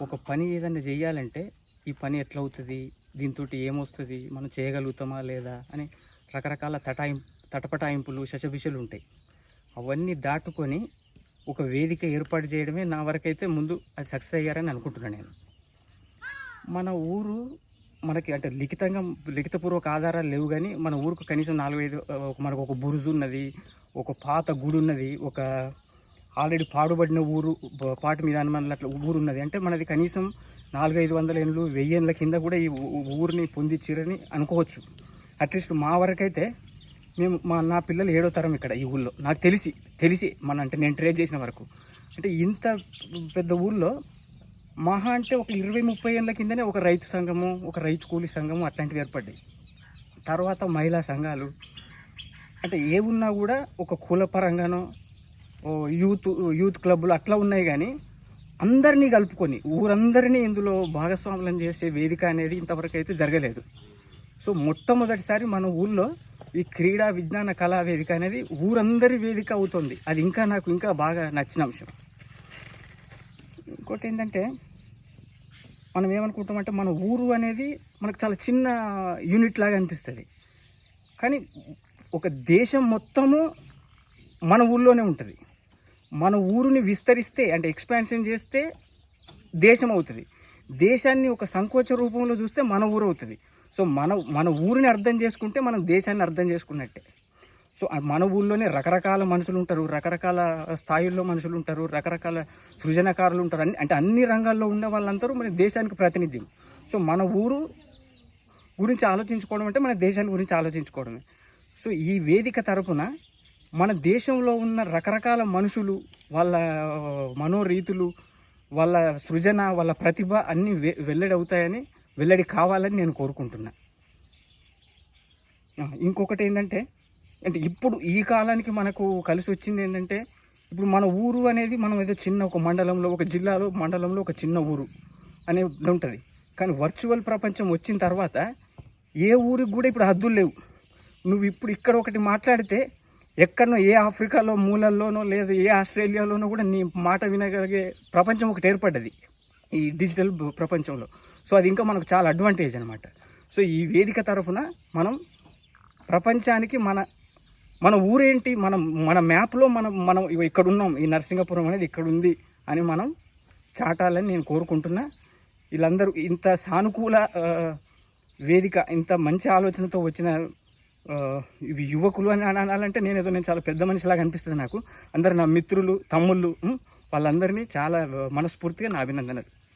ఒక పని ఏదైనా చేయాలంటే ఈ పని ఎట్లా అవుతుంది దీంతో ఏమొస్తుంది? మనం చేయగలుగుతామా లేదా? అని రకరకాల తటాయిం తటపటాయింపులు శశభిషలు ఉంటాయి. అవన్నీ దాటుకొని ఒక వేదిక ఏర్పాటు చేయడమే నా వరకైతే ముందు అది సక్సెస్ అయ్యారని అనుకుంటున్నాను నేను. మన ఊరు మనకి అంటే లిఖితంగా లిఖితపూర్వక ఆధారాలు లేవు కానీ మన ఊరుకు కనీసం నాలుగైదు ఒక- మనకు ఒక బురుజు ఉన్నది ఒక పాత గుడి ఉన్నది ఒక ఆల్రెడీ పాడుబడిన ఊరు పాటు మీద అనుమానాలు అట్లా ఊరు ఉన్నది. అంటే మనది కనీసం నాలుగైదు వందల ఏళ్ళు వెయ్యి ఏళ్ళ కింద కూడా ఈ ఊరిని పొందిచ్చిరని అనుకోవచ్చు. అట్లీస్ట్ మా వరకైతే మేము మా నా పిల్లలు ఏడో తరం ఇక్కడ ఈ ఊళ్ళో. నాకు తెలిసి తెలిసి మన అంటే నేను ట్రేడ్ చేసిన వరకు. అంటే ఇంత పెద్ద ఊళ్ళో మహా అంటే ఒక ఇరవై ముప్పై ఏళ్ళ కిందనే ఒక రైతు సంఘము ఒక రైతు కూలి సంఘము అట్లాంటివి ఏర్పడ్డాయి. తర్వాత మహిళా సంఘాలు. అంటే ఏ ఉన్నా కూడా ఒక కులపరంగానో యూత్ యూత్ క్లబ్లు అట్లా ఉన్నాయి కానీ అందరినీ కలుపుకొని ఊరందరినీ ఇందులో భాగస్వాములను చేసే వేదిక అనేది ఇంతవరకు అయితే జరగలేదు. సో మొట్టమొదటిసారి మన ఊళ్ళో ఈ క్రీడా విజ్ఞాన కళా వేదిక అనేది ఊరందరి వేదిక అవుతుంది. అది ఇంకా నాకు ఇంకా బాగా నచ్చిన అంశం. ఇంకోటి ఏంటంటే మనం ఏమనుకుంటామంటే మన ఊరు అనేది మనకు చాలా చిన్న యూనిట్ లాగా అనిపిస్తుంది. కానీ ఒక దేశం మొత్తము మన ఊళ్ళోనే ఉంటుంది. మన ఊరిని విస్తరిస్తే అంటే ఎక్స్పాన్షన్ చేస్తే దేశం అవుతుంది. దేశాన్ని ఒక సంకోచ రూపంలో చూస్తే మన ఊరు అవుతుంది. సో మన మన ఊరిని అర్థం చేసుకుంటే మనం దేశాన్ని అర్థం చేసుకున్నట్టే. సో మన ఊళ్ళోనే రకరకాల మనుషులు ఉంటారు రకరకాల స్థాయిల్లో మనుషులు ఉంటారు రకరకాల సృజనకారులు ఉంటారు అన్ని అంటే అన్ని రంగాల్లో ఉన్న వాళ్ళందరూ మన దేశానికి ప్రాతినిధ్యం సో మన ఊరు గురించి ఆలోచించుకోవడం అంటే మన దేశాన్ని గురించి ఆలోచించుకోవడమే. సో ఈ వేదిక తరపున మన దేశంలో ఉన్న రకరకాల మనుషులు వాళ్ళ మనోరీతులు వాళ్ళ సృజన వాళ్ళ ప్రతిభ అన్నీ వె వెల్లడి అవుతాయని వెల్లడి కావాలని నేను కోరుకుంటున్నా. ఇంకొకటి ఏంటంటే అంటే ఇప్పుడు ఈ కాలానికి మనకు కలిసి వచ్చింది ఏంటంటే ఇప్పుడు మన ఊరు అనేది మనం ఏదో చిన్న ఒక మండలంలో ఒక జిల్లాలో మండలంలో ఒక చిన్న ఊరు అనేది ఉంటుంది. కానీ వర్చువల్ ప్రపంచం వచ్చిన తర్వాత ఏ ఊరికి కూడా ఇప్పుడు హద్దులు లేవు. నువ్వు ఇప్పుడు ఇక్కడ ఒకటి మాట్లాడితే ఎక్కడనో ఏ ఆఫ్రికాలో మూలల్లోనో లేదా ఏ ఆస్ట్రేలియాలోనో కూడా నీ మాట వినగలిగే ప్రపంచం ఒకటి ఏర్పడ్డది ఈ డిజిటల్ ప్రపంచంలో. సో అది ఇంకా మనకు చాలా అడ్వాంటేజ్ అనమాట సో ఈ వేదిక తరఫున మనం ప్రపంచానికి మన మన ఊరేంటి మనం మన మ్యాప్లో మనం మనం ఇక్కడ ఉన్నాం ఈ నరసింగపురం అనేది ఇక్కడ ఉంది అని మనం చాటాలని నేను కోరుకుంటున్నా. వీళ్ళందరూ ఇంత సానుకూల వేదిక ఇంత మంచి ఆలోచనతో వచ్చిన ఇవి యువకులు అని అనాలంటే నేను ఏదో నేను చాలా పెద్ద మనిషిలాగా అనిపిస్తుంది నాకు. అందరు నా మిత్రులు తమ్ముళ్ళు వాళ్ళందరినీ చాలా మనస్ఫూర్తిగా నా అభినందనలు.